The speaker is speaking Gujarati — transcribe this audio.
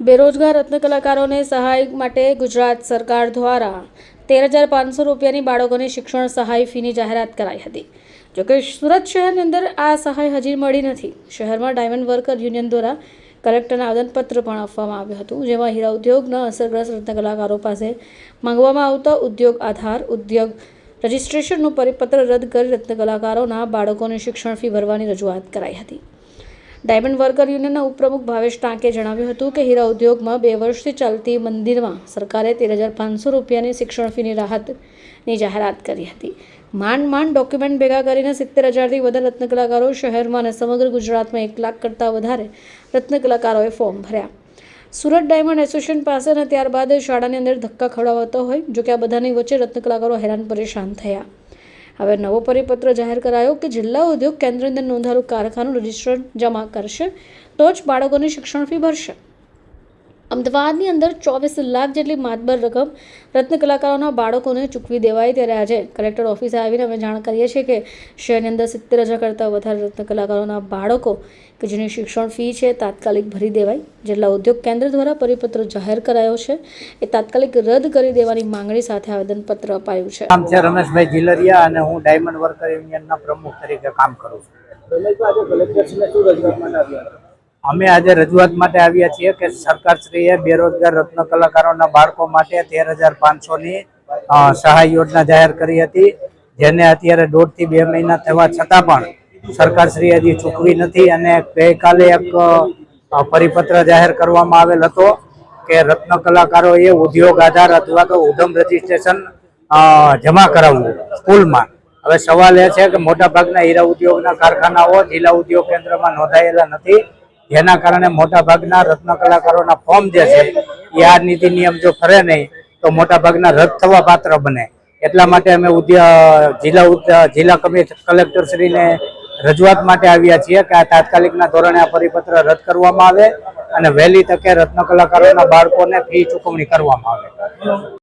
બેરોજગાર રત્ન કલાકારોને સહાય માટે ગુજરાત સરકાર દ્વારા તેર હજાર પાંચસો રૂપિયાની બાળકોની શિક્ષણ સહાય ફીની જાહેરાત કરાઈ હતી. જોકે સુરત શહેરની અંદર આ સહાય હજી મળી નથી. શહેરમાં ડાયમંડ વર્કર યુનિયન દ્વારા કલેક્ટરને આવેદનપત્ર પણ આપવામાં આવ્યું હતું, જેમાં હીરા ઉદ્યોગના અસરગ્રસ્ત રત્ન કલાકારો પાસે માંગવામાં આવતા ઉદ્યોગ આધાર, ઉદ્યોગ રજિસ્ટ્રેશનનું પરિપત્ર રદ કરી રત્ન કલાકારોના બાળકોની શિક્ષણ ફી ભરવાની રજૂઆત કરાઈ હતી. ડાયમંડ વર્કર યુનિયનના ઉપપ્રમુખ ભાવેશ ટાંકે જણાવ્યું હતું કે હીરા ઉદ્યોગમાં બે વર્ષથી ચાલતી મંદિરમાં સરકારે તેર હજાર પાંચસો રૂપિયાની શિક્ષણ ફીની રાહતની જાહેરાત કરી હતી. માંડ માંડ ડોક્યુમેન્ટ ભેગા કરીને સિત્તેર હજારથી વધારે રત્ન કલાકારો શહેરમાં અને સમગ્ર ગુજરાતમાં એક લાખ કરતાં વધારે રત્ન કલાકારોએ ફોર્મ ભર્યા. સુરત ડાયમંડ એસોસિએશન પાસે અને ત્યારબાદ શાળાની અંદર ધક્કા ખવડાવતો હોય જો કે આ બધાની વચ્ચે રત્નકલાકારો હેરાન પરેશાન થયા. હવે નવો પરિપત્ર જાહેર કરાયો કે જિલ્લા ઉદ્યોગ કેન્દ્રની અંદર નોંધાયેલું કારખાનું રજિસ્ટર જમા કરશે. તો જ બાળકોની શિક્ષણ ફી ભરશે. અમદાવાદની અંદર ચોવીસ લાખ જેટલી માતબર રકમ રત્ન કલાકારોના બાળકોને ચૂકવી દેવાય ત્યારે આજે કલેક્ટર ઓફિસે આવીને અમે જાણ કરીએ છીએ કે શહેરની અંદર સિત્તેર હજાર કરતાં વધારે રત્ન કલાકારોના બાળકો કે જેની શિક્ષણ ફી છે તાત્કાલિક ભરી દેવાય જિલ્લા ઉદ્યોગ કેન્દ્ર દ્વારા પરિપત્ર જાહેર કરાયો છે એ તાત્કાલિક રદ કરી દેવાની માંગણી સાથે આવેદનપત્ર અપાયું છે. નામ છે રમેશભાઈ જિલરિયા અને હું ડાયમંડ વર્કર યુનિયનના પ્રમુખ તરીકે કામ કરું છું. રમેશભાઈ આજે કલેક્ટરશ્રીને શું રજૂઆત માટે આવ્યા? અમે આજે રજૂઆત માટે આવ્યા છીએ કે સરકારશ્રીએ બેરોજગાર રત્ન કલાકારોના બાળકો માટે તેર હજાર પાંચસોની સહાય યોજના જાહેર કરી હતી, જેને અત્યારે દોઢથી બે મહિના થવા છતાં પણ સરકારશ્રી હજી ચૂકવી નથી અને ગઈકાલે એક પરિપત્ર જાહેર કરવામાં આવેલ હતો કે રત્ન કલાકારોએ ઉદ્યોગ આધાર અથવા તો ઉધમ રજીસ્ટ્રેશન જમા કરાવવું સ્કૂલમાં. હવે સવાલ એ છે કે મોટાભાગના હીરા ઉદ્યોગના કારખાનાઓ જિલ્લા ઉદ્યોગ કેન્દ્રમાં નોંધાયેલા નથી. જેના કારણે મોટા ભાગના રત્ન કલાકારોના ફોર્મ જે છે, એ આ નીતિ નિયમ જો ફરે નહીં, તો મોટા ભાગના રદ થવા પાત્ર બને. એટલા માટે અમે જિલ્લા જિલ્લા કલેક્ટર કલેક્ટરશ્રીને રજૂઆત માટે આવ્યા છીએ કે આ તાત્કાલિકના ધોરણે આ પરિપત્ર રદ કરવામાં આવે અને વહેલી તકે રત્ન કલાકારોના બાળકોને ફી ચૂકવણી કરવામાં આવે.